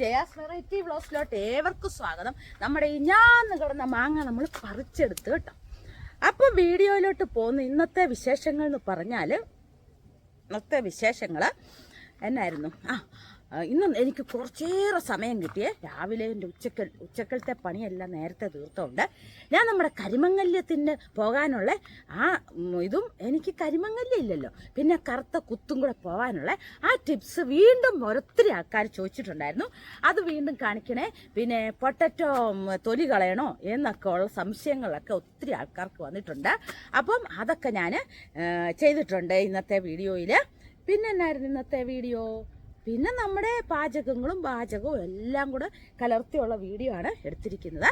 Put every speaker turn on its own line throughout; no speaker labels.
Jaya's variety വ്ലോസിലോട്ട് ഏവർക്കും സ്വാഗതം. നമ്മുടെ ഈ ഞാൻ കിടന്ന മാങ്ങ നമ്മൾ പറിച്ചെടുത്ത് കേട്ടോ. അപ്പോൾ വീഡിയോയിലോട്ട് പോകുന്ന ഇന്നത്തെ വിശേഷങ്ങൾ എന്ന് പറഞ്ഞാൽ ഇന്നത്തെ വിശേഷങ്ങൾ എന്നായിരുന്നു? ആ, ഇന്ന് എനിക്ക് കുറച്ചേറെ സമയം കിട്ടിയേ. രാവിലെ എന്റെ ഉച്ചക്കൽ ഉച്ചക്കലത്തെ പണിയെല്ലാം നേരത്തെ തീർത്തോണ്ട് ഞാൻ നമ്മുടെ കരിമങ്ങല്യത്തിന് പോകാനുള്ള ആ ഇതും എനിക്ക് കരിമങ്ങല്യം ഇല്ലല്ലോ. പിന്നെ കറുത്ത കുത്തും കൂടെ പോകാനുള്ള ആ ടിപ്സ് വീണ്ടും ഒരൊത്തിരി ആൾക്കാർ ചോദിച്ചിട്ടുണ്ടായിരുന്നു. അത് വീണ്ടും കാണിക്കണേ. പിന്നെ പൊട്ടറ്റോ തൊലി കളയണോ എന്നൊക്കെ ഉള്ള സംശയങ്ങളൊക്കെ ഒത്തിരി ആൾക്കാർക്ക് വന്നിട്ടുണ്ട്. അപ്പം അതൊക്കെ ഞാൻ ചെയ്തിട്ടുണ്ട് ഇന്നത്തെ വീഡിയോയിൽ പിന്നെ എന്നായിരുന്നു ഇന്നത്തെ വീഡിയോ? പിന്നെ നമ്മുടെ പാചകങ്ങളും പാചകവും എല്ലാം കൂടെ കലർത്തിയുള്ള വീഡിയോ ആണ് എടുത്തിരിക്കുന്നത്.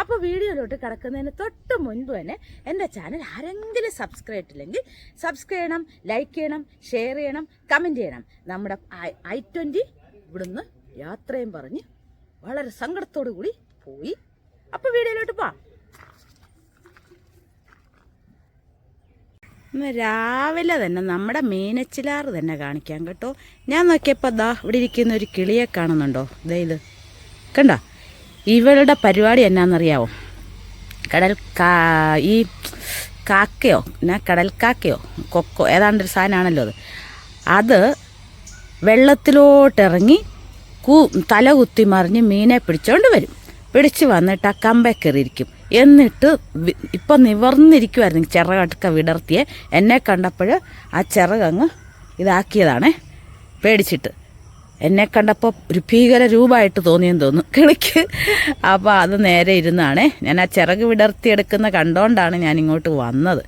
അപ്പോൾ വീഡിയോയിലോട്ട് കിടക്കുന്നതിന് തൊട്ട് മുൻപ് തന്നെ എന്റെ ചാനൽ ആരെങ്കിലും സബ്സ്ക്രൈബ് ഇല്ലെങ്കിൽ സബ്സ്ക്രൈബ് ചെയ്യണം ലൈക്ക് ചെയ്യണം ഷെയർ ചെയ്യണം കമന്റ് ചെയ്യണം. നമ്മുടെ ഐ ട്വന്റി ഇവിടുന്ന് യാത്രയും പറഞ്ഞ് വളരെ സങ്കടത്തോടു കൂടി പോയി. അപ്പോൾ വീഡിയോയിലോട്ട് പോവാം. രാവിലെ തന്നെ നമ്മുടെ മീനച്ചിലാറ് തന്നെ കാണിക്കാം കേട്ടോ. ഞാൻ നോക്കിയപ്പോൾ ദാ ഇവിടെ ഇരിക്കുന്ന ഒരു കിളിയെ കാണുന്നുണ്ടോ? ദേ ഇത്. കണ്ട? ഇവളുടെ പരിപാടി എന്നാണെന്നറിയാവോ കടൽ കാ ഈ കാക്കയോ എന്നാ കടൽ കാക്കയോ കൊക്കോ ഏതാണ്ടൊരു സാധനമാണല്ലോ അത്. അത് വെള്ളത്തിലോട്ടിറങ്ങി കൂ തല കുത്തി മറിഞ്ഞ് മീനെ പിടിച്ചോണ്ട് വരും. പിടിച്ച് വന്നിട്ട് ആ കമ്പേ കയറിയിരിക്കും. എന്നിട്ട് ഇപ്പം നിവർന്നിരിക്കുമായിരുന്നു ചിറകടുക്ക വിടർത്തിയെ. എന്നെ കണ്ടപ്പോൾ ആ ചിറകങ്ങ് ഇതാക്കിയതാണേ. പേടിച്ചിട്ട്. എന്നെ കണ്ടപ്പോൾ ഒരു ഭീകര രൂപമായിട്ട് തോന്നിയെന്ന് തോന്നുന്നു. കിളിക്ക്. അപ്പോൾ അത് നേരെ ഇരുന്നാണേ. ഞാൻ ആ ചിറക് വിടർത്തിയെടുക്കുന്ന കണ്ടോണ്ടാണ് ഞാൻ ഇങ്ങോട്ട് വന്നത്.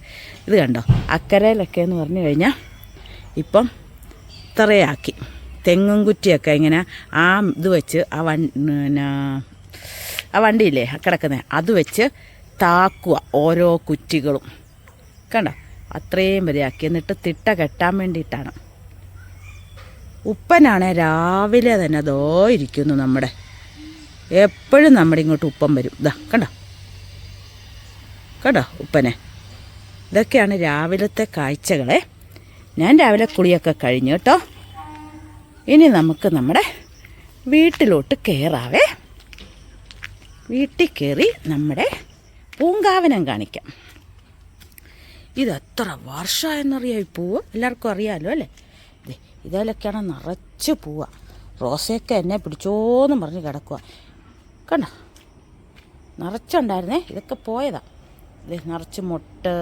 ഇത് കണ്ടോ? അക്കരയിലൊക്കെ എന്ന് പറഞ്ഞു കഴിഞ്ഞാൽ ഇപ്പം ഇത്രയാക്കി. തെങ്ങും കുറ്റിയൊക്കെ ഇങ്ങനെ ആ ഇത് വെച്ച് ആ വൺ ആ വണ്ടിയില്ലേ കിടക്കുന്നത് അത് വെച്ച് താക്കുക ഓരോ കുറ്റികളും. കണ്ട? അത്രയും വരെയാക്കി എന്നിട്ട് തിട്ട കെട്ടാൻ വേണ്ടിയിട്ടാണ്. ഉപ്പനാണെ രാവിലെ തന്നെ അതോ ഇരിക്കുന്നു നമ്മുടെ. എപ്പോഴും നമ്മുടെ ഇങ്ങോട്ട് ഉപ്പം വരും. ഇതാ കണ്ടോ? കണ്ടോ ഉപ്പനെ? ഇതൊക്കെയാണ് രാവിലത്തെ കാഴ്ചകളെ. ഞാൻ രാവിലെ കുളിയൊക്കെ കഴിഞ്ഞു കേട്ടോ. ഇനി നമുക്ക് നമ്മുടെ വീട്ടിലോട്ട് കയറാവേ വീട്ടിൽ കയറി നമ്മുടെ പൂങ്കാവനം കാണിക്കാം. ഇത് എത്ര വർഷമായെന്നറിയാം ഈ പൂവ്? എല്ലാവർക്കും അറിയാമല്ലോ അല്ലേ? ഇതിലൊക്കെയാണ് നിറച്ച് പൂവ. റോസയൊക്കെ എന്നെ പിടിച്ചോന്ന് പറഞ്ഞ് കിടക്കുക കണ്ടോ? നിറച്ചുണ്ടായിരുന്നേ. ഇതൊക്കെ പോയതാ. ദേ നിറച്ച് മുട്ട്.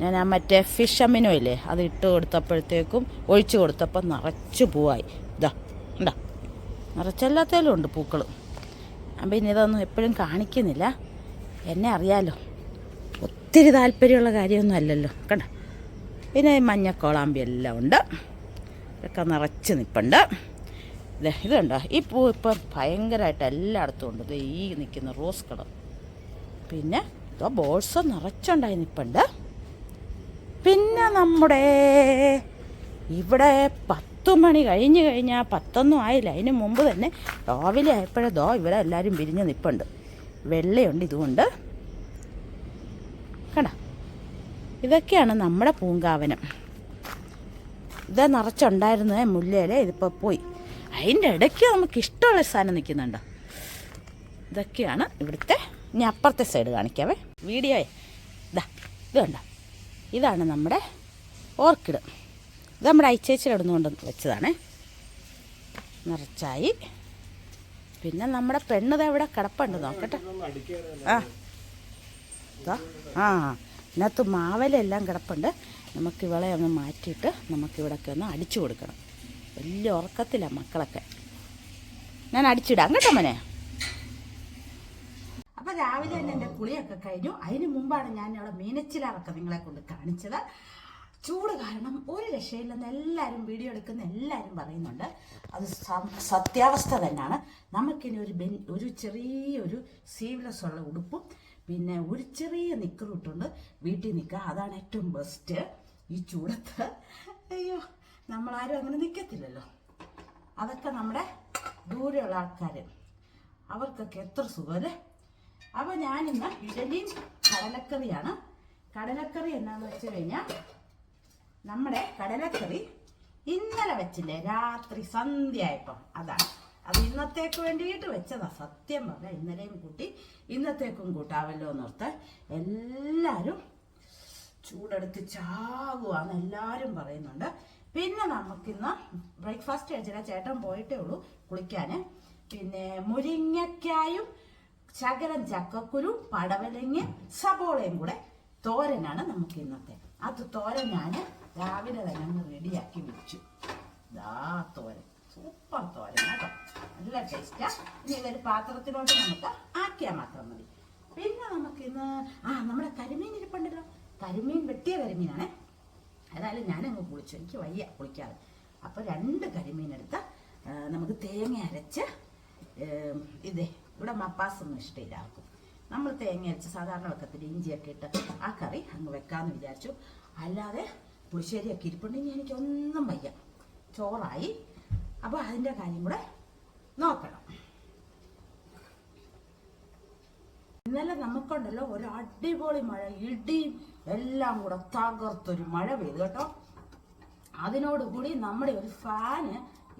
ഞാൻ ആ മറ്റേ ഫിഷ് അമ്മിനോ ഇല്ലേ അത് ഇട്ട് കൊടുത്തപ്പോഴത്തേക്കും ഒഴിച്ചു കൊടുത്തപ്പോൾ നിറച്ച് പൂവായി. ഇതാ ഉണ്ടാ നിറച്ചല്ലാത്തേലും ഉണ്ട് പൂക്കൾ ഞാൻ പിന്നെ ഇതൊന്നും എപ്പോഴും കാണിക്കുന്നില്ല. എന്നെ അറിയാലോ. ഒത്തിരി താല്പര്യമുള്ള കാര്യമൊന്നും അല്ലല്ലോ. കണ്ട? പിന്നെ മഞ്ഞക്കോളാമ്പി എല്ലാം ഉണ്ട്. ഇതൊക്കെ നിറച്ച് നിൽപ്പുണ്ട് ഇത് കണ്ടോ? ഈ പൂ ഇപ്പം ഭയങ്കരമായിട്ട് എല്ലായിടത്തും ഉണ്ട്. ദേ ഈ നിൽക്കുന്ന റോസ് കളർ. പിന്നെ ഇതോ ബോൾസോ നിറച്ചുണ്ടായി നിൽപ്പുണ്ട് പിന്നെ നമ്മുടെ ഇവിടെ പത്ത് മണി കഴിഞ്ഞ് കഴിഞ്ഞാൽ പത്തൊന്നും ആയില്ല. അതിന് മുമ്പ് തന്നെ രാവിലെ ആയപ്പോഴേ ദോ ഇവിടെ എല്ലാവരും വിരിഞ്ഞ് നിൽപ്പുണ്ട് വെള്ളയുണ്ട് ഇതുകൊണ്ട്. കണ്ട? ഇതൊക്കെയാണ് നമ്മുടെ പൂങ്കാവനം. ഇത് നിറച്ചുണ്ടായിരുന്നത് മുല്ലയിലെ ഇതിപ്പോൾ പോയി. അതിന്റെ ഇടയ്ക്ക് നമുക്ക് ഇഷ്ടമുള്ള സാധനം നിൽക്കുന്നുണ്ട്. ഇതൊക്കെയാണ് ഇവിടുത്തെ. ഇനി അപ്പുറത്തെ സൈഡ് കാണിക്കാവേ. വീഡിയോയെ. ഇതാ ഇത് ഇതാണ് നമ്മുടെ ഓർക്കിഡ്. ഇത് നമ്മുടെ അയച്ചേച്ചിൽ ഇടുന്നുകൊണ്ട് വെച്ചതാണ്. നിറച്ചായി. പിന്നെ നമ്മുടെ പെണ്ണത് എവിടെ കിടപ്പുണ്ട് നോക്കട്ടെ. ആ. ആ. ഇതിനകത്ത് മാവലെല്ലാം കിടപ്പുണ്ട്. നമുക്ക് ഇവളെ ഒന്ന് മാറ്റിയിട്ട് നമുക്ക് ഇവിടെയൊക്കെ ഒന്ന് അടിച്ചു കൊടുക്കണം. വലിയ ഉറക്കത്തിലാണ് മക്കളൊക്കെ. ഞാൻ അടിച്ചിടാം കേട്ടോ മോനെ. അപ്പൊ രാവിലെ തന്നെ എന്റെ കുളിയൊക്കെ കഴിഞ്ഞു. അതിന് മുമ്പാണ് ഞാൻ ഇവിടെ മീനച്ചിലാറൊക്കെ നിങ്ങളെ കൊണ്ട് കാണിച്ചത്. ചൂട് കാരണം ഒരു രക്ഷയില്ലെന്ന് എല്ലാവരും വീഡിയോ എടുക്കുന്ന എല്ലാവരും പറയുന്നുണ്ട്. അത് സത്യാവസ്ഥ തന്നെയാണ്. നമുക്കിനി ഒരു ബെൻ ഒരു ചെറിയൊരു സീവ്ലെസ് ഉള്ള ഉടുപ്പും പിന്നെ ഒരു ചെറിയ നിക്കറും ഇട്ടുകൊണ്ട് വീട്ടിൽ നിൽക്കുക അതാണ് ഏറ്റവും ബെസ്റ്റ് ഈ ചൂടത്ത് അയ്യോ നമ്മളാരും അങ്ങനെ നിൽക്കത്തില്ലല്ലോ. അതൊക്കെ നമ്മുടെ ദൂരെയുള്ള ആൾക്കാർ അവർക്കൊക്കെ എത്ര സുഖമല്ലേ അപ്പോൾ ഞാനിന്ന് ഇഡലിയും കടലക്കറിയാണ്. കടലക്കറി എന്നാന്ന് വെച്ച് കഴിഞ്ഞാൽ നമ്മുടെ കടലക്കറി ഇന്നലെ വെച്ചില്ലേ? രാത്രി സന്ധ്യയായപ്പം. അതാണ്. അത് ഇന്നത്തേക്ക് വേണ്ടിയിട്ട് വെച്ചതാ. സത്യം പറഞ്ഞാൽ ഇന്നലെയും കൂട്ടി ഇന്നത്തേക്കും കൂട്ടാവല്ലോ എന്നോർത്ത് എല്ലാവരും ചൂടെടുത്ത് ചാകുവാന്ന് എല്ലാവരും പറയുന്നുണ്ട്. പിന്നെ നമുക്കിന്ന് ബ്രേക്ക്ഫാസ്റ്റ് കഴിച്ചില്ല. ചേട്ടൻ പോയിട്ടേ ഉള്ളൂ കുളിക്കാന്. പിന്നെ മുരിങ്ങയ്ക്കായും ശകലം ചക്കക്കുരു പടവലങ്ങ സബോളയും കൂടെ തോരനാണ് നമുക്ക് ഇന്നത്തെ. അത് തോരൻ ഞാൻ രാവിലെ തന്നെ അങ്ങ് റെഡിയാക്കി വെച്ചു. ദാ തോരൻ. സൂപ്പർ തോരൻ കേട്ടോ. നല്ല ടേസ്റ്റാ ഇനി ഇതൊരു പാത്രത്തിലോട്ട് നമുക്ക് ആക്കിയാൽ മാത്രം മതി. പിന്നെ നമുക്ക് ഇന്ന് ആ നമ്മുടെ കരിമീൻ ഇരിപ്പുണ്ടല്ലോ. കരിമീൻ വെട്ടിയ കരിമീനാണേ. ഏതായാലും ഞാനങ്ങ് കുളിച്ചു. എനിക്ക് വയ്യ കുളിക്കാതെ. അപ്പോൾ രണ്ട് കരിമീൻ എടുത്ത് നമുക്ക് തേങ്ങ അരച്ച് ഇതേ ഇവിടെ മപ്പാസ് ഒന്നും ഇഷ്ടമില്ല ആർക്കും നമ്മൾ തേങ്ങ അരച്ച് സാധാരണ വെക്കത്തില്ല? ഇഞ്ചിയൊക്കെ ഇട്ട് ആ കറി അങ്ങ് വെക്കാമെന്ന് വിചാരിച്ചു. അല്ലാതെ പുളിശ്ശേരിയൊക്കെ ഇരിപ്പുണ്ടെങ്കിൽ എനിക്കൊന്നും വയ്യ. ചോറായി. അപ്പോൾ അതിന്റെ കാര്യം കൂടെ നോക്കണം. ഇന്നലെ നമുക്കുണ്ടല്ലോ ഒരു അടിപൊളി മഴ. ഇടിയും എല്ലാം കൂടെ തകർത്തൊരു മഴ പെയ്തു കേട്ടോ. അതിനോടുകൂടി നമ്മുടെ ഒരു ഫാന്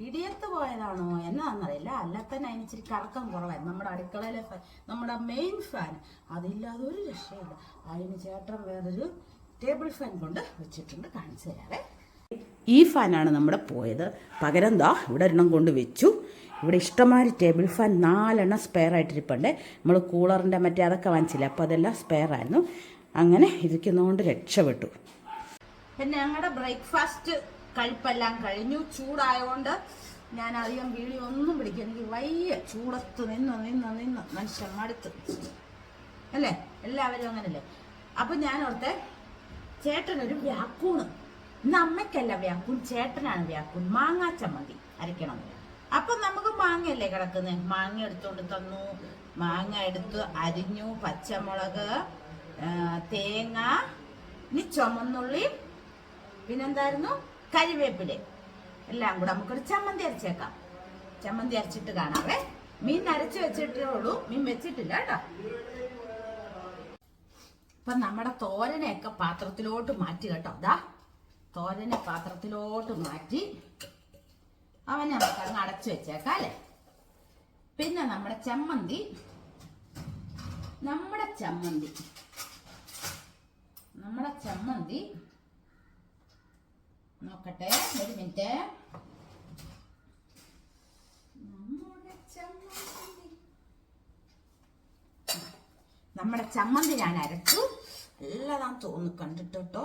ഇടിയത്ത് പോയതാണോ എന്നാന്നറിയില്ല. അല്ല തന്നെ അതിന് ഇച്ചിരി കറക്കം കുറവായി നമ്മുടെ അടുക്കളയിലെ ഫാൻ നമ്മുടെ മെയിൻ ഫാൻ അതില്ലാതെ ഒരു രക്ഷയില്ല അതിന് ചേട്ടൻ വേറൊരു ടേബിൾ ഫാൻ കൊണ്ട് വെച്ചിട്ടുണ്ട്. കാണിച്ചു തരാവേ. ഈ ഫാനാണ് നമ്മുടെ പോയത്. പകരം ദാ ഇവിടെ ഒരെണ്ണം കൊണ്ട് വെച്ചു. ഇവിടെ ഇഷ്ടമാതിരി ടേബിൾ ഫാൻ നാലെണ്ണം സ്പെയർ ആയിട്ടിരിപ്പുണ്ട്. നമ്മൾ കൂളറിന്റെ മറ്റേ അതൊക്കെ വാങ്ങിച്ചില്ല? അപ്പോൾ അതെല്ലാം സ്പെയർ ആയിരുന്നു. അങ്ങനെ ഇരിക്കുന്നതുകൊണ്ട് രക്ഷപ്പെട്ടു. പിന്നെ ഞങ്ങളുടെ ബ്രേക്ക്ഫാസ്റ്റ് കഴിപ്പെല്ലാം കഴിഞ്ഞു. ചൂടായതുകൊണ്ട് ഞാൻ അധികം വീഴി ഒന്നും പിടിക്കും എനിക്ക് വയ്യ. ചൂടത്ത് നിന്ന് നിന്ന് നിന്ന് മനുഷ്യൻ മടുത്ത്. അല്ലേ? എല്ലാവരും അങ്ങനല്ലേ? അപ്പം ഞാൻ ഓർത്തെ ചേട്ടനൊരു വ്യാക്കൂണ്. ഇന്ന് അമ്മയ്ക്കല്ല വ്യാക്കൂൺ ചേട്ടനാണ് വ്യാക്കൂൺ മാങ്ങാ ചമ്മന്തി അരയ്ക്കണം. അപ്പൊ നമുക്ക് മാങ്ങയല്ലേ കിടക്കുന്നത് മാങ്ങ എടുത്തോണ്ട് തന്നു. മാങ്ങ എടുത്ത് അരിഞ്ഞു. പച്ചമുളക് തേങ്ങ ഇനി ചുമന്നുള്ളി പിന്നെന്തായിരുന്നു? കരിവേപ്പില. എല്ലാം കൂടെ നമുക്കൊരു ചമ്മന്തി അരച്ചേക്കാം. ചമ്മന്തി അരച്ചിട്ട് കാണാവേ. മീൻ അരച്ച് വെച്ചിട്ടേ ഉള്ളൂ. മീൻ വെച്ചിട്ടില്ല കേട്ടോ. ഇപ്പൊ നമ്മുടെ തോരനെയൊക്കെ പാത്രത്തിലോട്ട് മാറ്റി കേട്ടോ. അതാ തോരനെ പാത്രത്തിലോട്ട് മാറ്റി അവനെ നമുക്ക് അങ്ങ് അടച്ചു വെച്ചേക്കാം അല്ലേ? പിന്നെ നമ്മുടെ ചമ്മന്തി നമ്മുടെ ചമ്മന്തി നമ്മുടെ ചമ്മന്തി. നോക്കട്ടെ ഒരു മിനിറ്റ്. നമ്മുടെ ചമ്മന്തി. നമ്മുടെ ചമ്മന്തി ഞാൻ അരച്ചു. എല്ലാം തോന്നു കണ്ടിട്ട് കേട്ടോ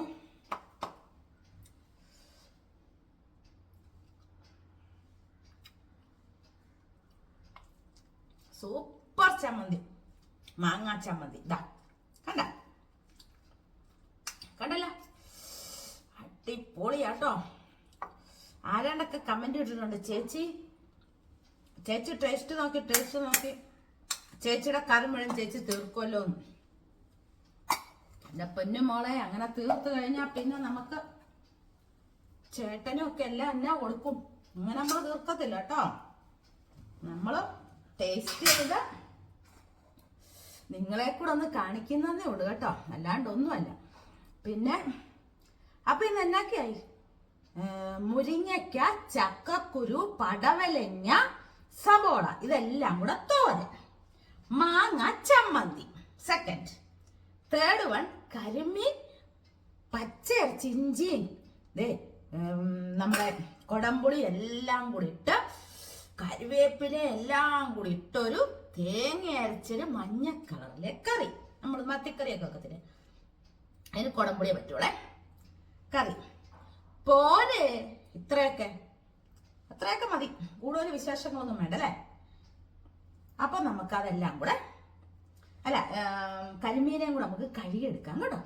സൂപ്പർ ചമ്മന്തി. മാങ്ങ ചമ്മന്തി. ഇതാ കണ്ട? കണ്ടല്ല? അടിപൊളിയാട്ടോ. ആരാണ്ടൊക്കെ കമന്റ് ഇട്ടിട്ടുണ്ട് ചേച്ചി? ചേച്ചി ടേസ്റ്റ് നോക്കി ടേസ്റ്റ് നോക്കി. ചേച്ചിയുടെ കറി മുഴുവൻ ചേച്ചി തീർക്കുമല്ലോ. എന്റെ പൊന്നു മോളെ അങ്ങനെ തീർത്ത് കഴിഞ്ഞാ പിന്നെ നമുക്ക് ചേട്ടനും ഒക്കെ എല്ലാം എന്നാ കൊടുക്കും? അങ്ങനെ നമ്മൾ തീർക്കത്തില്ല കേട്ടോ. നമ്മൾ ടേസ്റ്റ് ചെയ്ത് നിങ്ങളെ കൂടെ ഒന്ന് കാണിക്കുന്നതേ ഉള്ളു കേട്ടോ. അല്ലാണ്ടൊന്നുമല്ല പിന്നെ അപ്പൊ ഇന്ന് എന്നൊക്കെയായി? മുരിങ്ങയ്ക്ക ചക്കക്കുരു പടവലങ്ങ സബോള ഇതെല്ലാം കൂടെ തോരൻ. മാങ്ങ ചമ്മന്തി. സെക്കൻഡ് തേർഡ് വൺ കരിമീൻ പച്ചയിറച്ചി ഇഞ്ചിയും. ദേ നമ്മുടെ കൊടംപുളി എല്ലാം കൂടി ഇട്ട് കരുവേപ്പില എല്ലാം കൂടി ഇട്ടൊരു തേങ്ങ അരച്ചൊരു മഞ്ഞ കളറിലെ കറി. നമ്മൾ മത്തിക്കറിയൊക്കെ വെക്കത്തില്ലേ? അതിന് കുടംപുളിയെ പറ്റൂളെ കറി. പോരെ. ഇത്രയൊക്കെ. അത്രയൊക്കെ മതി. കൂടുതൽ വിശേഷങ്ങളൊന്നും വേണ്ട അല്ലേ അപ്പൊ നമുക്ക് അതെല്ലാം കൂടെ അല്ല കരിമീനെ കൂടെ നമുക്ക് കഴുകിയെടുക്കാം കേട്ടോ.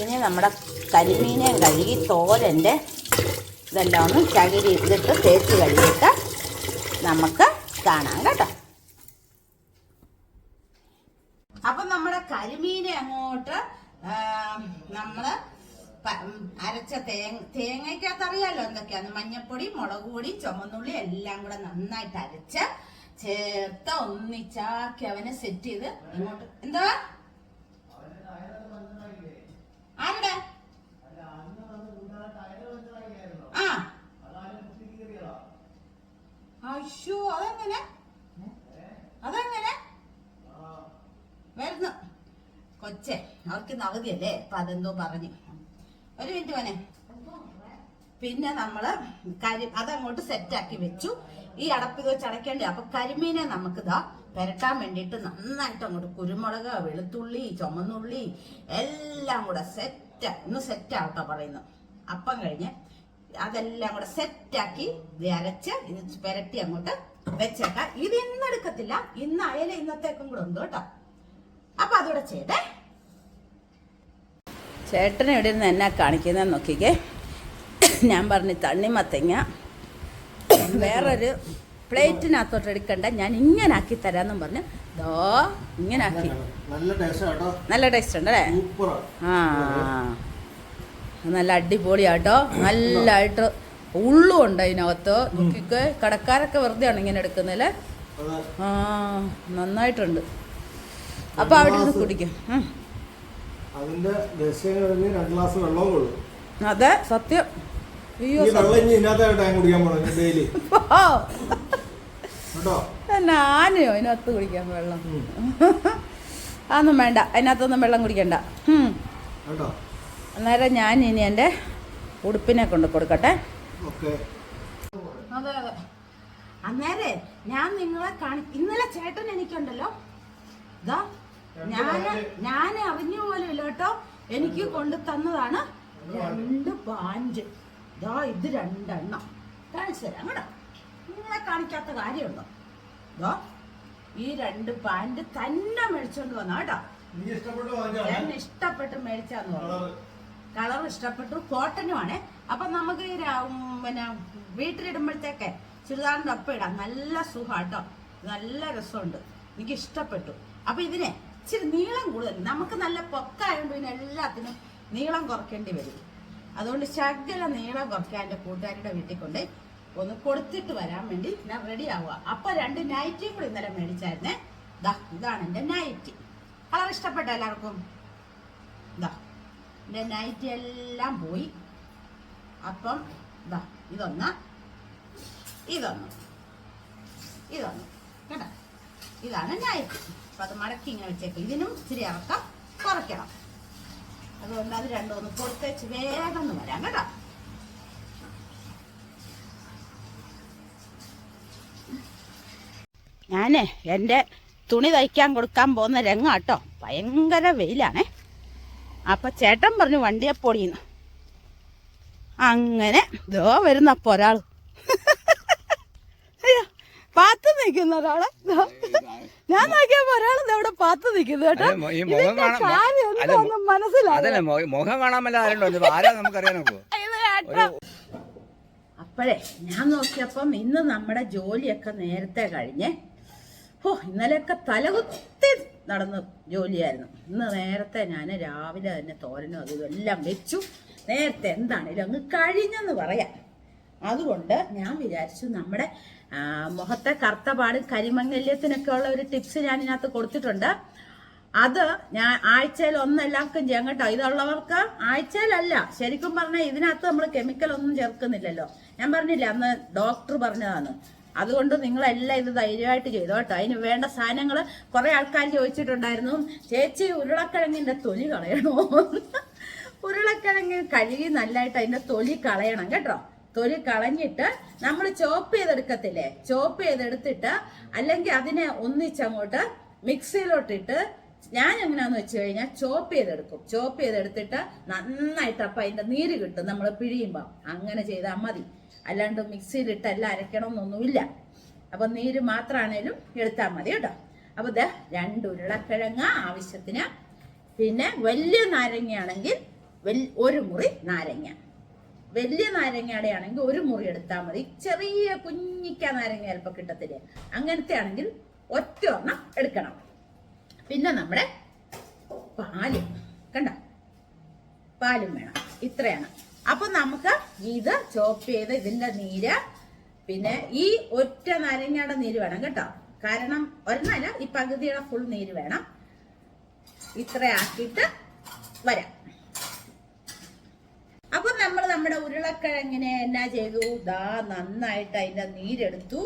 ഇനി നമ്മുടെ കരിമീനെ കഴുകി തോരന്റെ ഇതെല്ലാം ഒന്ന് ചകിരി ഇതിട്ട് തേച്ച് കഴുകിയിട്ട് നമുക്ക് കാണാം കേട്ടോ. അപ്പം നമ്മുടെ കരിമീനെ അങ്ങോട്ട് ഉം, അരച്ച തേങ്ങ തേങ്ങയ്ക്കകത്ത് അറിയാലോ എന്തൊക്കെയാന്ന് മഞ്ഞപ്പൊടി മുളക് പൊടി ചുമന്നുള്ളി എല്ലാം കൂടെ നന്നായിട്ട് അരച്ച് ചേർത്ത ഒന്നിച്ചാക്കി അവനെ സെറ്റ് ചെയ്ത് ഇങ്ങോട്ട്. എന്താ? ആരുടെ? ആ. അയ്യോ അതെങ്ങനെ? അതെങ്ങനെ? വരുന്നു. കൊച്ചെ അവർക്ക് അവധിയല്ലേ അപ്പൊ അതെന്തോ പറഞ്ഞു. ഒരു മിനിറ്റ് മോനെ. പിന്നെ നമ്മൾ കരി അതങ്ങോട്ട് സെറ്റാക്കി വെച്ചു. ഈ അടപ്പ് വെച്ച് അടയ്ക്കേണ്ടേ. അപ്പൊ കരിമീനെ നമുക്ക് ഇതാ പെരട്ടാൻ വേണ്ടിയിട്ട് നന്നായിട്ട് അങ്ങോട്ട് കുരുമുളക് വെളുത്തുള്ളി ചുമന്നുള്ളി എല്ലാം കൂടെ സെറ്റ് ഇന്ന് സെറ്റ് പറയുന്നു. അപ്പം കഴിഞ്ഞ് അതെല്ലാം കൂടെ സെറ്റാക്കി അരച്ച് പെരട്ടി അങ്ങോട്ട് വെച്ചേക്കാം. ഇത് ഇന്ന് എടുക്കത്തില്ല. ഇന്ന് അയല ഇന്നത്തേക്കും കൂടെ ഉണ്ട് കേട്ടോ. അപ്പൊ അതോടെ ചെയ്തേ ചേട്ടൻ ഇവിടെ നിന്ന് എന്നാ കാണിക്കുന്നത് നോക്കിക്കേ. ഞാൻ പറഞ്ഞു തണ്ണിമത്തങ്ങ വേറൊരു പ്ലേറ്റിനകത്തോട്ട് എടുക്കണ്ട. ഞാൻ ഇങ്ങനെ ആക്കി തരാമെന്നും പറഞ്ഞു ദോ ഇങ്ങനെ ആക്കി
നല്ല ടേസ്റ്റ്
ഉണ്ട് അല്ലേ? ആ നല്ല അടിപൊളിയാട്ടോ. നല്ലതായിട്ട് ഉള്ളും ഉണ്ട് അതിനകത്ത് നോക്കിക്കേ കടക്കാരൊക്കെ വെറുതെ ആണ് ഇങ്ങനെ എടുക്കുന്നല്ലേ? ആ നന്നായിട്ടുണ്ട്. അപ്പൊ അവിടെ നിന്ന് കുടിക്കും.
അതിന്റെ രഹസ്യം കഴിഞ്ഞ് രണ്ട് ഗ്ലാസ് വെള്ളവും കൊള്ളും.
അതെ സത്യം. അയ്യോ
വെള്ളം ഇനി ഇതിനകത്ത് ടൈം കുടിക്കാൻ പോകണം ഡെയിലി.
ഓ
കേട്ടോ?
ഞാനെയോ അതിനകത്ത് കുടിക്കാൻ വെള്ളം. അതൊന്നും വേണ്ട. അതിനകത്തൊന്നും വെള്ളം കുടിക്കണ്ട.
കേട്ടോ?
അന്നേരം ഞാൻ ഇനി എന്റെ ഉടുപ്പിനെ കൊണ്ട് കൊടുക്കട്ടെ.
ഓക്കെ.
അതെ അതെ. അന്നേരെ ഞാൻ നിങ്ങളെ കാണി ഇന്നലെ ചേട്ടൻ എനിക്കുണ്ടല്ലോ. ഇതാ ഞാൻ ഞാൻ അറിഞ്ഞ പോലും ഇല്ല കേട്ടോ. എനിക്ക് കൊണ്ടു തന്നതാണ് രണ്ട് പാഞ്ച്. ഇതാ ഇത് രണ്ടെണ്ണം. കാണിച്ചു തരാം കേട്ടോ നിങ്ങളെ കാണിക്കാത്ത കാര്യമുണ്ടോ? ഇതോ ഈ രണ്ട് പാന്റ് തന്നെ മേടിച്ചോണ്ട് വന്ന കേട്ടോ. ഞാൻ ഇഷ്ടപ്പെട്ട് മേടിച്ചാന്ന് പറഞ്ഞു. കളർ ഇഷ്ടപ്പെട്ടു. കോട്ടനും ആണ്. അപ്പൊ നമുക്ക് പിന്നെ വീട്ടിലിടുമ്പോഴത്തേക്ക് ചുരിദാറിന്റെ ഒപ്പം ഇടാം. നല്ല സുഖാട്ടോ നല്ല രസമുണ്ട്. എനിക്ക് ഇഷ്ടപ്പെട്ടു. അപ്പൊ ഇതിനെ ഇച്ചിരി നീളം കൂടുതൽ. നമുക്ക് നല്ല പൊക്കായോണ്ട് പിന്നെ എല്ലാത്തിനും നീളം കുറയ്ക്കേണ്ടി വരും. അതുകൊണ്ട് ശകല നീളം കുറയ്ക്കാൻ എന്റെ കൂട്ടുകാരുടെ വീട്ടിൽ കൊണ്ട് ഒന്ന് കൊടുത്തിട്ട് വരാൻ വേണ്ടി ഞാൻ റെഡി ആവുക അപ്പോൾ രണ്ട് നൈറ്റിയും കൂടി ഇന്നലെ മേടിച്ചായിരുന്നേ. ദാ ഇതാണ് എന്റെ നൈറ്റി കളർ ഇഷ്ടപ്പെട്ട എല്ലാവർക്കും? ദാ എന്റെ നൈറ്റി എല്ലാം പോയി. അപ്പം ദാ ഇതൊന്ന് ഇതൊന്ന് ഇതൊന്ന്. കേട്ടോ ഇതാണ് നൈറ്റി അപ്പം അത് മടക്കി ഇങ്ങനെ വെച്ചേക്കും. ഇതിനും ഇച്ചിരി ഇറക്കം കുറയ്ക്കണം. അതുകൊണ്ട് അത് രണ്ടും ഒന്ന് വേഗം ഒന്ന് വരാം കേട്ടോ. ഞാനേ എന്റെ തുണി തയ്ക്കാൻ കൊടുക്കാൻ പോകുന്ന രംഗാട്ടോ ഭയങ്കര വെയിലാണേ. അപ്പൊ ചേട്ടൻ പറഞ്ഞു വണ്ടിയെ പൊടിയുന്നു അങ്ങനെ ദോ വരുന്നപ്പോ ഒരാൾ അയ്യോ, പാത്ത് നിൽക്കുന്ന ഒരാളെ ഞാൻ നോക്കിയപ്പോ ഒരാൾ ഇവിടെ പാത്ത് നിൽക്കുന്നു കേട്ടോ.
ഈ മുഖം
ഇതിന്റെ കാര്യം എന്താണെന്ന് മനസ്സിലായി
മുഖം കാണാൻ
അപ്പോഴേ ഞാൻ നോക്കിയപ്പം ഇന്ന് നമ്മുടെ ജോലിയൊക്കെ നേരത്തെ കഴിഞ്ഞേ ഓ ഇന്നലെയൊക്കെ തലകുത്തി നടന്ന് ജോലിയായിരുന്നു. ഇന്ന് നേരത്തെ ഞാൻ രാവിലെ തന്നെ തോരനും അതും എല്ലാം വെച്ചു. നേരത്തെ എന്താണേലും അങ്ങ് കഴിഞ്ഞെന്ന് പറയാം. അതുകൊണ്ട് ഞാൻ വിചാരിച്ചു നമ്മുടെ മുഖത്തെ കറുത്ത പാട് കരിമങ്ങല്യത്തിനൊക്കെ ഉള്ള ഒരു ടിപ്സ് ഞാൻ ഇതിനകത്ത് കൊടുത്തിട്ടുണ്ട്. അത് ഞാൻ ആഴ്ചയിൽ ഒന്നെല്ലാവർക്കും ചെയ്യാം കേട്ടോ. ഇതുള്ളവർക്ക് ആഴ്ചയിലല്ല ശരിക്കും പറഞ്ഞാൽ ഇതിനകത്ത് നമ്മൾ കെമിക്കൽ ഒന്നും ചേർക്കുന്നില്ലല്ലോ. ഞാൻ പറഞ്ഞില്ല അന്ന് ഡോക്ടർ പറഞ്ഞതാണ്. അതുകൊണ്ട് നിങ്ങളെല്ലാം ഇത് ധൈര്യമായിട്ട് ചെയ്തു കേട്ടോ. അതിന് വേണ്ട സാധനങ്ങൾ കുറെ ആൾക്കാർ ചോദിച്ചിട്ടുണ്ടായിരുന്നു. ചേച്ചി ഉരുളക്കിഴങ്ങിന്റെ തൊലി കളയണോ? ഉരുളക്കിഴങ്ങ് കഴുകി നല്ലതായിട്ട് അതിന്റെ തൊലി കളയണം കേട്ടോ. തൊലി കളഞ്ഞിട്ട് നമ്മൾ ചോപ്പ് ചെയ്തെടുക്കത്തില്ലേ? ചോപ്പ് ചെയ്തെടുത്തിട്ട് അല്ലെങ്കിൽ അതിനെ ഒന്നിച്ചങ്ങോട്ട് മിക്സിയിലോട്ടിട്ട് ഞാൻ എങ്ങനെയാന്ന് വെച്ച് കഴിഞ്ഞാൽ ചോപ്പ് ചെയ്തെടുക്കും. ചോപ്പ് ചെയ്തെടുത്തിട്ട് നന്നായിട്ട് അപ്പം അതിന്റെ നീര് കിട്ടും. നമ്മൾ പിഴിയുമ്പോൾ അങ്ങനെ ചെയ്താൽ മതി. അല്ലാണ്ട് മിക്സിയിലിട്ട് എല്ലാം അരയ്ക്കണമെന്നൊന്നുമില്ല. അപ്പൊ നീര് മാത്രമാണേലും എടുത്താൽ മതി കേട്ടോ. അപ്പൊ ഇത് രണ്ട് ഉരുളക്കിഴങ്ങ ആവശ്യത്തിന്. പിന്നെ വലിയ നാരങ്ങയാണെങ്കിൽ ഒരു മുറി നാരങ്ങ. വലിയ നാരങ്ങയുടെ ആണെങ്കിൽ ഒരു മുറി എടുത്താൽ മതി. ചെറിയ കുഞ്ഞിക്ക നാരങ്ങ ചിലപ്പോൾ കിട്ടത്തില്ല. അങ്ങനത്തെ ആണെങ്കിൽ ഒറ്റ ഒരെണ്ണം എടുക്കണം. പിന്നെ നമ്മുടെ പാൽ. കണ്ട? പാലും വേണം. ഇത്രയാണ്. അപ്പൊ നമുക്ക് ഇത് ചോപ്പ് ചെയ്ത് ഇതിന്റെ നീര് പിന്നെ ഈ ഒറ്റ നാരങ്ങയുടെ നീര് വേണം കേട്ടോ. കാരണം ഒരെണ്ണല്ല ഈ പകുതിയുടെ ഫുൾ നീര് വേണം. ഇത്ര ആക്കിയിട്ട് വരാം. അപ്പൊ നമ്മൾ നമ്മുടെ ഉരുളക്കിഴങ്ങിനെ എന്നാ ചെയ്തു? ദാ നന്നായിട്ട് അതിന്റെ നീരെടുത്തു.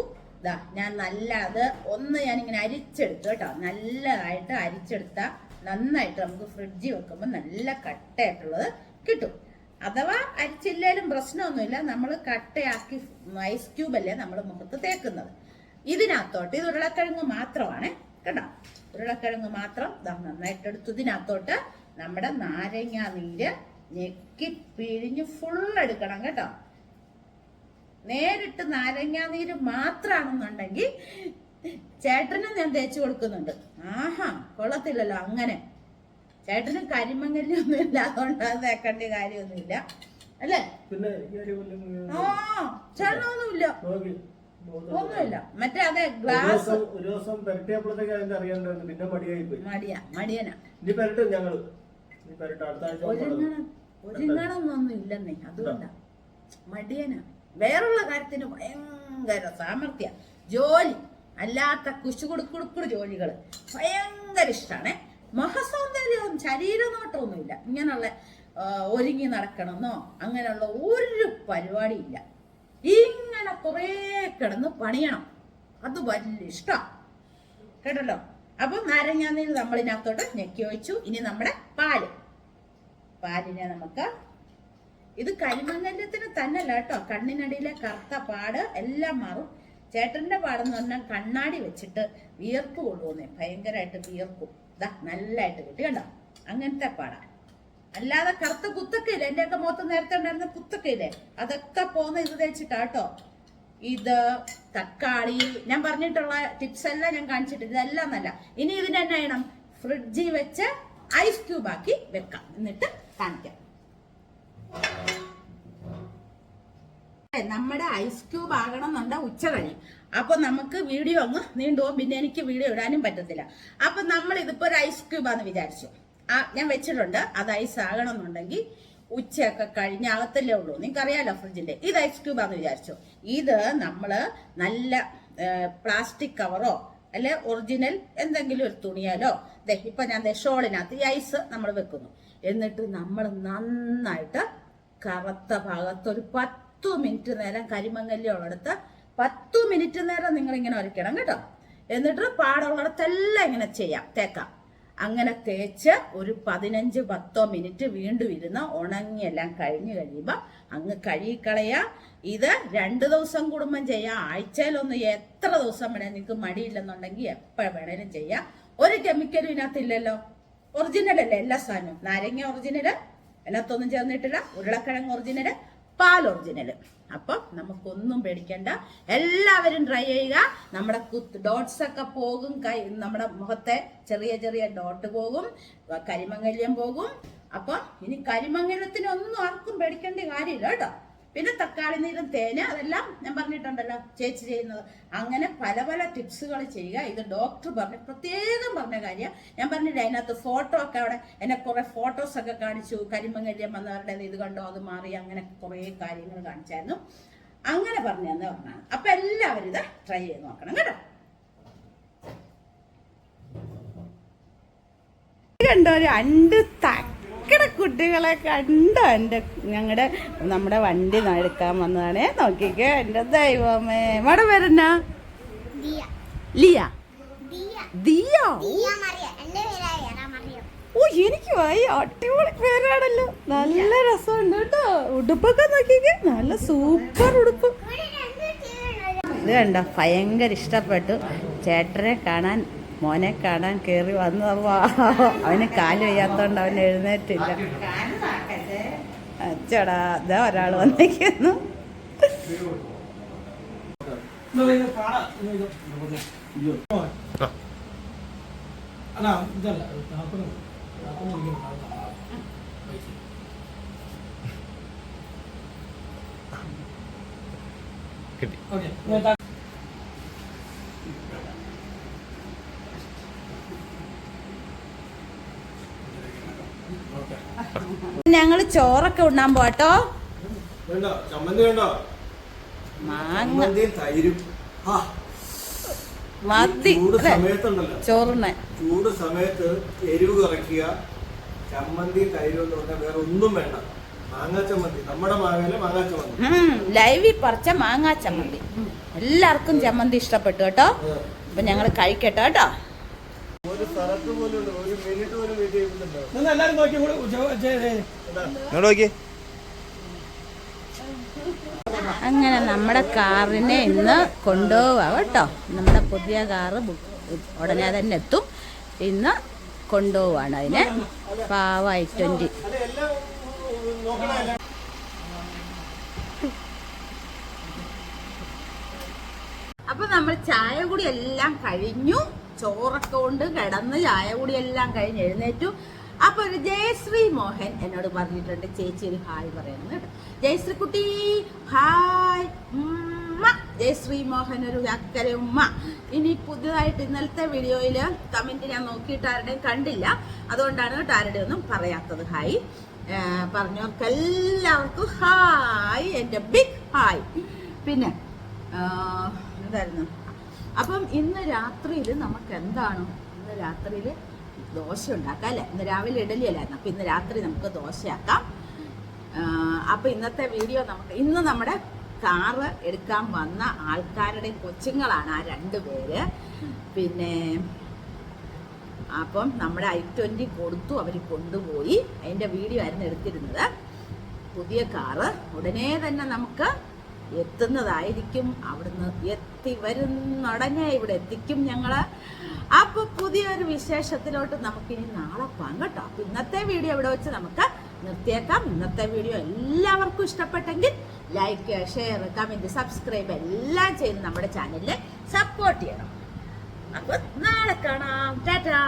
ദാ ഞാൻ നല്ല അത് ഒന്ന് ഞാൻ ഇങ്ങനെ അരിച്ചെടുത്തു കേട്ടോ. നല്ലതായിട്ട് അരിച്ചെടുത്ത നന്നായിട്ട് നമുക്ക് ഫ്രിഡ്ജിൽ വെക്കുമ്പോൾ നല്ല കട്ടയായിട്ടുള്ളത് കിട്ടും. അഥവാ അരിച്ചില്ലേലും പ്രശ്നമൊന്നുമില്ല. നമ്മൾ കട്ടയാക്കി ഐസ് ക്യൂബ് അല്ലേ നമ്മൾ മുഖത്ത് തേക്കുന്നത്. ഇതിനകത്തോട്ട് ഇത് ഉരുളക്കിഴങ്ങ് മാത്രമാണ് കേട്ടോ. ഉരുളക്കിഴങ്ങ് മാത്രം നന്നായിട്ട് എടുത്തതിനകത്തോട്ട് നമ്മുടെ നാരങ്ങ നീര് ഞെക്കി പിഴിഞ്ഞ് ഫുൾ എടുക്കണം കേട്ടോ. നേരിട്ട് നാരങ്ങ നീര് മാത്രാണെന്നുണ്ടെങ്കിൽ ചേട്ടനും ഞാൻ തേച്ച് കൊടുക്കുന്നുണ്ട്. ആഹാ കൊള്ളത്തില്ലല്ലോ അങ്ങനെ. ചേട്ടന് കരിമങ്ങലൊന്നും ഇല്ല അതുകൊണ്ട് അത് തേക്കേണ്ട കാര്യമൊന്നുമില്ല. അല്ലേ? ആ ചേട്ടനൊന്നുമില്ല. ഒന്നുമില്ല. മറ്റേ അതെ ഗ്ലാസ്
ഒരു ദിവസം പിന്നെ മടിയായി പോയി
മടിയാ മടിയനാ.
ഞങ്ങൾ.
ഒരുങ്ങണം ഒരുങ്ങണമെന്നൊന്നും ഇല്ലെന്നേ അതുകൊണ്ടാ. മടിയനാ. വേറുള്ള കാര്യത്തിന് ഭയങ്കര സാമർഥ്യ. ജോലി അല്ലാത്ത കുശുകുടുക്കുടുക്കുടു ജോലികൾ ഭയങ്കര ഇഷ്ടമാണ് മഹസൗന്ദര്യവും ശരീരനോട്ടമൊന്നുമില്ല. ഇങ്ങനെയുള്ള ഒരുങ്ങി നടക്കണമെന്നോ അങ്ങനെയുള്ള ഒരു പരിപാടി ഇല്ല ഇങ്ങനെ കുറേ കിടന്ന് പണിയണം. അത് വലിയ ഇഷ്ടം. കേട്ടല്ലോ? അപ്പൊ നാരങ്ങാനീര് നമ്മൾ ഇതിനകത്തോട്ട് ഞെക്കി ഒഴിച്ചു. ഇനി നമ്മുടെ പാൽ. പാലിനെ നമുക്ക് ഇത് കരിമംഗല്യത്തിന് തന്നെയല്ല കേട്ടോ. കണ്ണിനടിയിലെ കറുത്ത പാട് എല്ലാം മാറും. ചേട്ടന്റെ പാടെന്ന് പറഞ്ഞാൽ കണ്ണാടി വെച്ചിട്ട് വിയർപ്പ് കൊണ്ടുപോകുന്നേ. ഭയങ്കരമായിട്ട് വിയർക്കും ഇതാ നല്ലതായിട്ട് കിട്ടി കണ്ടോ? അങ്ങനത്തെ പാടാ. അല്ലാതെ കറുത്ത കുത്തൊക്കെ ഇല്ലേ എന്റെയൊക്കെ മുഖത്ത് നേരത്തെ ഉണ്ടായിരുന്ന കുത്തൊക്കെ ഇല്ലേ അതൊക്കെ പോകുന്ന ഇത് തേച്ചിട്ടാ കേട്ടോ. ഇത് തക്കാളി ഞാൻ പറഞ്ഞിട്ടുള്ള ടിപ്സ് എല്ലാം ഞാൻ കാണിച്ചിട്ട് ഇതെല്ലാം നല്ല. ഇനി ഇതിന് എന്നാ ചെയ്യണം? ഫ്രിഡ്ജിൽ വെച്ച് ഐസ് ക്യൂബ് ആക്കി വെക്കാം. എന്നിട്ട് കാണിക്കാം. നമ്മുടെ ഐസ് ക്യൂബ് ആകണം എന്നുണ്ട ഉച്ച കഴിയും അപ്പൊ നമുക്ക് വീഡിയോ അങ്ങ് നീണ്ടുപോകും പിന്നെ എനിക്ക് വീഡിയോ ഇടാനും പറ്റത്തില്ല. അപ്പൊ നമ്മൾ ഇതിപ്പോ ഒരു ഐസ് ക്യൂബാന്ന് വിചാരിച്ചു. ആ ഞാൻ വെച്ചിട്ടുണ്ട്. അത് ഐസ് ആകണം എന്നുണ്ടെങ്കിൽ ഉച്ചയൊക്കെ കഴിഞ്ഞ് അകത്തല്ലേ ഉള്ളൂ. നിങ്ങൾക്ക് അറിയാലോ ഫ്രിഡ്ജിന്റെ ഇത് ഐസ് ക്യൂബാന്ന് വിചാരിച്ചു. ഇത് നമ്മൾ നല്ല പ്ലാസ്റ്റിക് കവറോ അല്ലെ ഒറിജിനൽ എന്തെങ്കിലും ഒരു തുണിയാലോ ദേ ഇപ്പൊ ഞാൻ ഷോളിനകത്ത് ഈ ഐസ് നമ്മൾ വെക്കുന്നു. എന്നിട്ട് നമ്മൾ നന്നായിട്ട് കറുത്ത ഭാഗത്ത് ഒരു പത്തു മിനിറ്റ് നേരം കരിമങ്ങല്ലി ഉള്ളിടത്ത് പത്തു മിനിറ്റ് നേരം നിങ്ങൾ ഇങ്ങനെ ഉരയ്ക്കണം കേട്ടോ. എന്നിട്ട് പാടുള്ളിടത്തെല്ലാം ഇങ്ങനെ ചെയ്യാം. തേക്കാം. അങ്ങനെ തേച്ച് ഒരു പതിനഞ്ച് പത്തോ മിനിറ്റ് വീണ്ടും ഇരുന്ന് ഉണങ്ങിയെല്ലാം കഴിഞ്ഞ് കഴിയുമ്പോൾ അങ്ങ് കഴുകിക്കളയ. ഇത് രണ്ട് ദിവസം കുടുംബം ചെയ്യാം. ആഴ്ചയിലൊന്ന് എത്ര ദിവസം വേണേ നിങ്ങൾക്ക് മടിയില്ലെന്നുണ്ടെങ്കിൽ എപ്പോൾ വേണേലും ചെയ്യാം. ഒരു കെമിക്കലും ഇതിനകത്തില്ലല്ലോ. ഒറിജിനൽ അല്ലേ എല്ലാ സാധനവും? നാരങ്ങ ഒറിജിനൽ അതിനകത്തൊന്നും ചേർന്നിട്ടില്ല. ഉരുളക്കിഴങ്ങ് ഒറിജിനൽ പാൽ ഒറിജിനൽ അപ്പം നമുക്കൊന്നും പേടിക്കണ്ട. എല്ലാവരും ട്രൈ ചെയ്യുക. നമ്മുടെ കുത്ത് ഡോട്ട്സ് ഒക്കെ പോകും. കൈ നമ്മുടെ മുഖത്തെ ചെറിയ ചെറിയ ഡോട്ട് പോകും. കരിമംഗല്യം പോകും. അപ്പം ഇനി കരിമംഗല്യത്തിനൊന്നും ആർക്കും പേടിക്കേണ്ട കാര്യമില്ല കേട്ടോ. പിന്നെ തക്കാളി നീരും തേന് അതെല്ലാം ഞാൻ പറഞ്ഞിട്ടുണ്ടല്ലോ ചേച്ചി ചെയ്യുന്നത്. അങ്ങനെ പല പല ടിപ്സുകൾ ചെയ്യുക. ഇത് ഡോക്ടർ പറഞ്ഞ പ്രത്യേകം പറഞ്ഞ കാര്യം. ഞാൻ പറഞ്ഞില്ല അതിനകത്ത് ഫോട്ടോ ഒക്കെ അവിടെ എന്നെ കുറെ ഫോട്ടോസ് ഒക്കെ കാണിച്ചു. കരിമംഗല്യം വന്നവരുടെ ഇത് കണ്ടോ അത് മാറി അങ്ങനെ കുറേ കാര്യങ്ങൾ കാണിച്ചായിരുന്നു. അങ്ങനെ പറഞ്ഞു തന്നെ പറഞ്ഞാണ്. അപ്പൊ എല്ലാവരും ഇത് ട്രൈ ചെയ്ത് നോക്കണം കേട്ടോ. കണ്ടോ രണ്ട് തക്കട കുട്ടികളെ കണ്ടോ? എന്റെ ഞങ്ങളുടെ നമ്മുടെ വണ്ടി എടുക്കാൻ വന്നതാണേ. നോക്കിക്കേ എന്റെ ദൈവമേ. ഇവിടെ പേരെന്നാ ലിയ.
ദിയ.
ഓ എനിക്ക് വായി അടിപൊളി പേരാണല്ലോ. നല്ല രസമുണ്ട് കേട്ടോ. ഉടുപ്പൊക്കെ നോക്കിക്കേ. നല്ല സൂപ്പർ ഉടുപ്പ്. ഇത് കണ്ട? ഭയങ്കര ഇഷ്ടപ്പെട്ടു. ചേട്ടനെ കാണാൻ മോനെ കാണാൻ കയറി വന്നപ്പോ അവന് കാൽ വയ്യാത്തോണ്ട് അവൻ എഴുന്നേറ്റില്ല. അച്ചടാ അതാ ഒരാൾ വന്നിരിക്കുന്നു.
അല്ല ഇതല്ല
കിട്ടി
ഞങ്ങൾ ചോറൊക്കെ ഉണ്ണാൻ പോട്ടോ മാങ്ങ.
ചമ്മന്തിയും തൈരും. ആ
മതി
ചൂട് സമയത്ത് എരിവ് കുറയ്ക്കുക. ചമ്മന്തി തൈരും എന്ന് പറഞ്ഞാൽ വേറെ ഒന്നും വേണ്ട. മാങ്ങാച്ചമ്മന്തി നമ്മുടെ മാങ്ങയിലെ
മാങ്ങാച്ചമ്മന്തി ലൈവിൽ പറിച്ച മാങ്ങാച്ചമ്മന്തി എല്ലാവർക്കും ചമ്മന്തി ഇഷ്ടപ്പെട്ടു കേട്ടോ. അപ്പൊ ഞങ്ങൾ കഴിക്കട്ടെ കേട്ടോ.
ഒരു സ്ഥലത്ത് പോലും ഒരു മിനിറ്റ് പോലും വെയിറ്റ് ചെയ്യുന്നുണ്ടോ
എല്ലാരും നോക്കി
നോക്കി
അങ്ങനെ നമ്മുടെ കാറിനെ ഇന്ന് കൊണ്ടുപോവാ കേട്ടോ. നമ്മുടെ പുതിയ കാറ് ഉടനെ തന്നെ എത്തും. ഇന്ന് കൊണ്ടുപോവാണ് അതിനെ. പാവായി ഐ
ട്വന്റി
അപ്പൊ നമ്മൾ ചായ കൂടി എല്ലാം കഴിഞ്ഞു. ചോറൊക്കെ കൊണ്ട് കിടന്ന് ചായ കൂടി എല്ലാം കഴിഞ്ഞ് എഴുന്നേറ്റു. അപ്പൊ ഒരു ജയശ്രീ മോഹൻ എന്നോട് പറഞ്ഞിട്ടുണ്ട്. ചേച്ചി ഒരു ഹായ് പറയണം കേട്ടോ. ജയശ്രീ കുട്ടി ഹായ്. ഉമ്മ. ജയശ്രീ മോഹൻ ഒരു അക്കരെ ഉമ്മ. ഇനി പുതിയതായിട്ട് ഇന്നലത്തെ വീഡിയോയിൽ കമന്റ് ഞാൻ നോക്കിയിട്ട് ആരുടെയും കണ്ടില്ല. അതുകൊണ്ടാണ് കേട്ടോ ആരുടെയും ഒന്നും പറയാത്തത്. ഹായ്. ആ, പറഞ്ഞവർക്ക് എല്ലാവർക്കും ഹായ്. എന്റെ ബിഗ് ഹായ്. പിന്നെ എന്തായിരുന്നു? അപ്പം ഇന്ന് രാത്രിയിൽ നമുക്ക് എന്താണ്? ഇന്ന് രാത്രിയിൽ ദോശ ഉണ്ടാക്കാം അല്ലേ? ഇന്ന് രാവിലെ ഇഡലി അല്ലായിരുന്നു അപ്പം ഇന്ന് രാത്രി നമുക്ക് ദോശയാക്കാം. അപ്പോൾ അപ്പം ഇന്നത്തെ വീഡിയോ നമുക്ക് ഇന്ന് നമ്മുടെ കാറ് എടുക്കാൻ വന്ന ആൾക്കാരുടെ കൊച്ചുങ്ങളാണ് ആ രണ്ട് പേര്. പിന്നെ അപ്പം നമ്മുടെ ഐ ട്വന്റി കൊടുത്തു അവർ കൊണ്ടുപോയി. അതിന്റെ വീഡിയോ ആയിരുന്നു എടുത്തിരുന്നത്. പുതിയ കാറ് ഉടനെ തന്നെ നമുക്ക് എത്തുന്നതായിരിക്കും. അവിടുന്ന് എത്തി വരുന്നുടനെ ഇവിടെ എത്തിക്കും ഞങ്ങൾ. അപ്പൊ പുതിയൊരു വിശേഷത്തിലോട്ട് നമുക്ക് ഇനി നാളെ പോകാം കേട്ടോ. അപ്പൊ ഇന്നത്തെ വീഡിയോ ഇവിടെ വെച്ച് നമുക്ക് നിർത്തിയേക്കാം. ഇന്നത്തെ വീഡിയോ എല്ലാവർക്കും ഇഷ്ടപ്പെട്ടെങ്കിൽ ലൈക്ക് ഷെയർ കമന്റ് സബ്സ്ക്രൈബ് എല്ലാം ചെയ്ത് നമ്മുടെ ചാനലിനെ സപ്പോർട്ട് ചെയ്യണം. അപ്പൊ നാളെ കാണാം. ടാറ്റാ.